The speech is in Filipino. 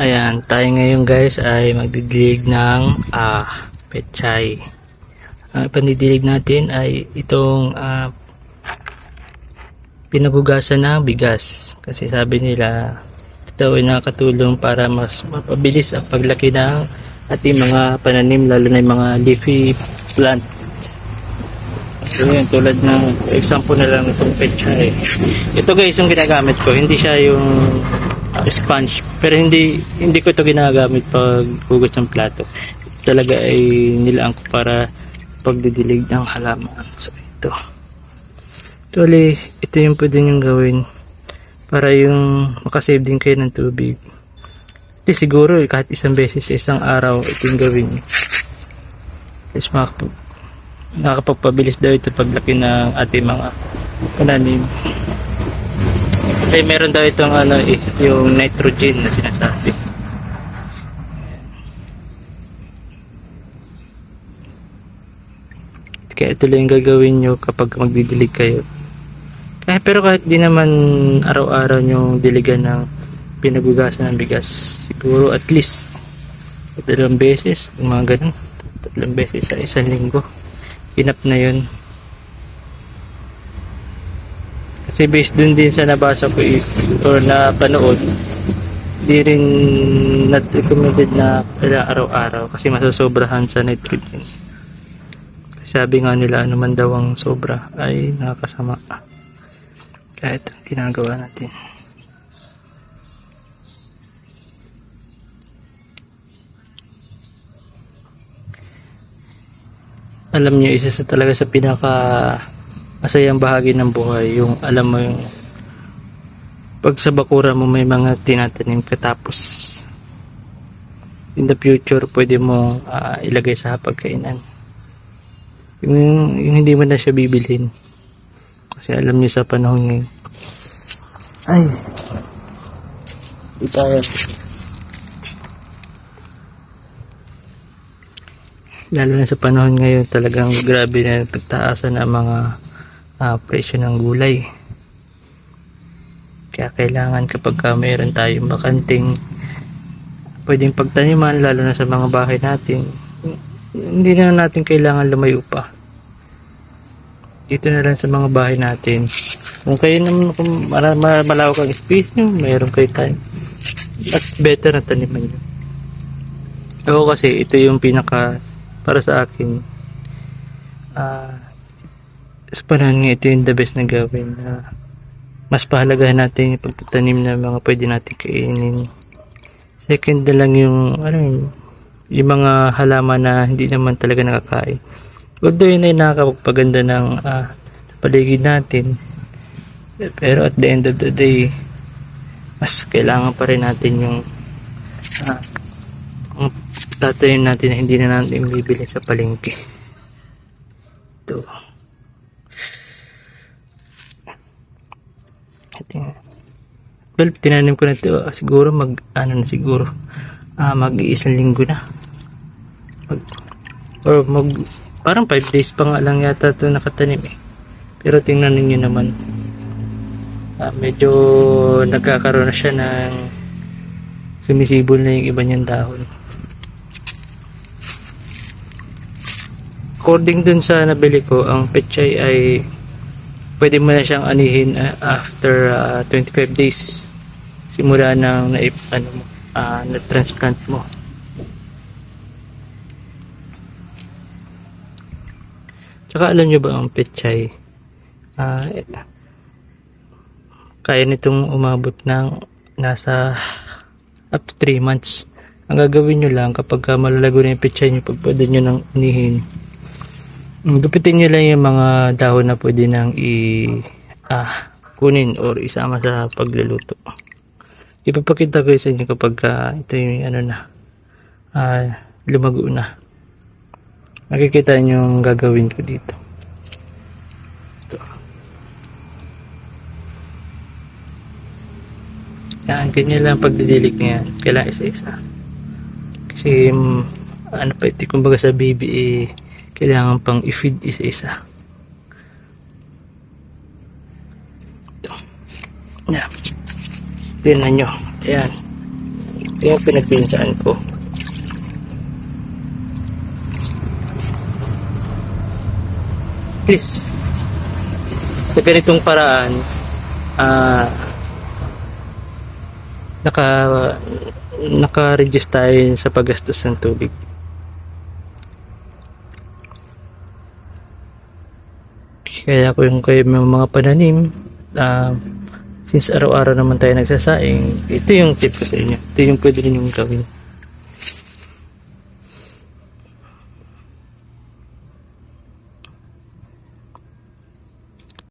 Ayan, tayo ngayon guys ay magdidilig ng ah, pechay. Ang pandidilig natin ay itong ah, pinagugasan ng bigas. Kasi sabi nila ito ay nakatulong para mas mapabilis ang paglaki ng ating mga pananim lalo na yung mga leafy plant. So yun, tulad ng example na lang itong pechay. Ito guys yung ginagamit ko, hindi siya yung uh, sponge. Pero hindi hindi ko ito ginagamit pag hugot ng plato. Talaga ay nilaan ko para pagdidilig ng halaman. So ito. Actually, ito yung pwede nyo gawin para yung makasave din kayo ng tubig. Di siguro eh, kahit isang beses sa isang araw ito yung gawin. Is makapag nakakapagpabilis daw ito paglaki ng ating mga pananim. Kasi meron daw itong ano, eh, yung nitrogen na sinasabi. Kaya ito lang yung gagawin nyo kapag magdidilig kayo. Kaya, pero kahit di naman araw-araw nyo diligan ng pinagugasan ng bigas, siguro at least dalawang beses, mga ganun, tatlong beses sa isang linggo. Inap na yun. Kasi based dun din sa nabasa ko is, or napanood, di rin not recommended na kailangan araw-araw kasi masasobrahan sa nitrogen. Sabi nga nila ano man daw ang sobra ay nakakasama. Kaya ito ang ginagawa natin. Alam niyo isa sa talaga sa pinaka masayang bahagi ng buhay yung alam mo yung pag sa bakura mo may mga tinatanim ka tapos in the future pwede mo ah, ilagay sa hapagkainan. Yung, yung hindi mo na siya bibilhin. Kasi alam niyo sa panahon ngayon. Ay. Di tayo. Lalo na sa panahon ngayon talagang grabe na nagtaasan ang mga ah, presyo ng gulay. Kaya kailangan kapag ka mayroon tayong bakanting pwedeng pagtaniman lalo na sa mga bahay natin hindi na natin kailangan lumayo pa. Dito na lang sa mga bahay natin. Kung kayo naman kung malawak ang space nyo mayroon kayo time. Mas better na taniman nyo. Ako kasi ito yung pinaka para sa akin ah sa panahon nga ito yung the best na gawin na mas pahalagahan natin yung pagtatanim ng mga pwede natin kainin. Second na lang yung ano yun, yung mga halaman na hindi naman talaga nakakain. Although yun ay nakakapagpaganda ng sa paligid natin pero at the end of the day mas kailangan pa rin natin yung ah, ang tatanim natin na hindi na natin bibili sa palengke. Ito ito nga. well tinanim ko na ito. Ah, siguro mag ano na siguro. Ah, mag isang linggo na. Mag, or mag parang 5 days pa nga lang yata ito nakatanim eh. Pero tingnan ninyo naman. Ah, medyo nagkakaroon na siya ng sumisibol na yung iba niyang dahon. According dun sa nabili ko ang pechay ay pwede mo na siyang anihin ah, after ah, 25 days. Simula ng na ano mo ah, na transplant mo. Tsaka alam nyo ba ang pechay? Eh, kaya nitong umabot ng nasa up to 3 months. Ang gagawin nyo lang kapag ka malalago na yung pechay nyo pag pwede nyo nang anihin Gupitin nyo lang yung mga dahon na pwede nang i ah, kunin or isama sa pagluluto. Ipapakita ko sa inyo kapag ah, ito yung ano na ah, lumago na. Makikita nyo yung gagawin ko dito. Ito. Yan, ganyan lang pagdidilig niya. Kailangan isa-isa. Kasi mm, ano pa ito, kumbaga sa eh, kailangan pang i-feed isa-isa. Ito. Yan. Tingnan nyo. Ayan. Ito yung pinagpinsaan ko. At least, sa ganitong paraan, ah, naka, naka-reduce tayo sa paggastos ng tubig. Kaya ko yung may mga pananim, ah, since araw-araw naman tayo nagsasaing, ito yung tip ko sa inyo. Ito yung pwede ninyong gawin.